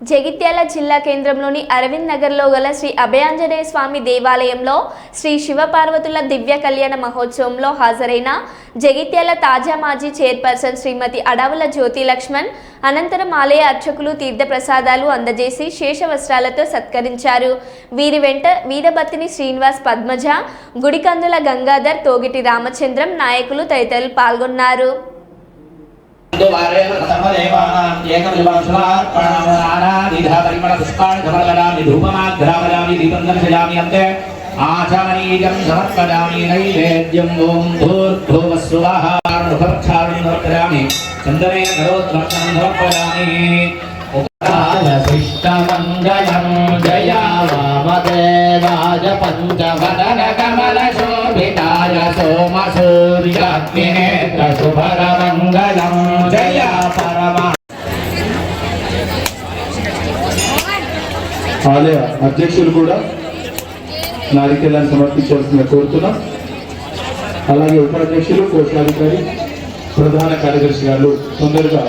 జగిత్యాల జిల్లా కేంద్రంలోని అరవింద్ నగర్లో గల శ్రీ అభయాంజనేయ స్వామి దేవాలయంలో శ్రీ శివపార్వతుల దివ్య కళ్యాణ మహోత్సవంలో హాజరైన జగిత్యాల తాజా మాజీ చైర్పర్సన్ శ్రీమతి అడవుల జ్యోతి లక్ష్మణ్ అనంతరం ఆలయ అర్చకులు తీర్థప్రసాదాలు అందజేసి శేష వస్త్రాలతో సత్కరించారు. వీరి వెంట వీరభత్తిని శ్రీనివాస్ పద్మజ గుడికందుల గంగాధర్ తోగిటి రామచంద్రం నాయకులు తదితరులు పాల్గొన్నారు. దువారేణ సర్వదేవానాం ఏకమివాసులార్పణానాదిధ పరిమళ పుష్పాణి సమర్పయామి ధూపమాఘ్రాపయామి దీపం దర్శయామి అంతే ఆచమనీయం సమర్పయామి నైవేద్యం ఓం భూర్భువస్సువః ఉపక్షాళం సమర్పయామి చందనేన కరోత్రక్షణం సమర్పయామి శిష్టమంగళం జయ వామదేవాయ పంచవదన కమల శోభితాయ సోమ సూర్యాగ్నినేత్ర శుభర ఆలయ అధ్యక్షులు కూడా నారికేళాన్ని సమర్పించాల్సిందిగా కోరుతున్నాం. అలాగే ఉపాధ్యక్షులు కోశాధికారి ప్రధాన కార్యదర్శి గారు తొందరగా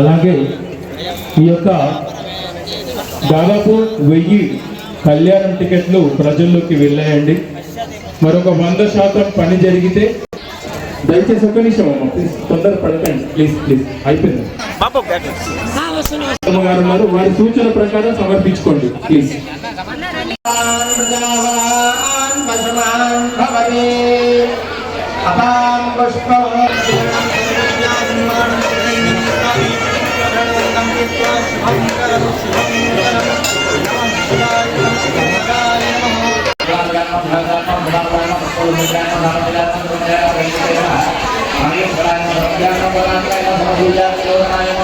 అలాగే ఈ యొక్క దాదాపు వెయ్యి కళ్యాణం టికెట్లు ప్రజల్లోకి వెళ్ళాయండి. మరొక వంద శాతం పని జరిగితే దయచేసి ఒక్క నిమిషం అమ్మ ప్లీజ్ తొందర పడకండి. ప్లీజ్ ప్లీజ్ అయిపోయింది. గారు ఉన్నారు వారి సూచన ప్రకారం సమర్పించుకోండి ప్లీజ్ సమర్పయామి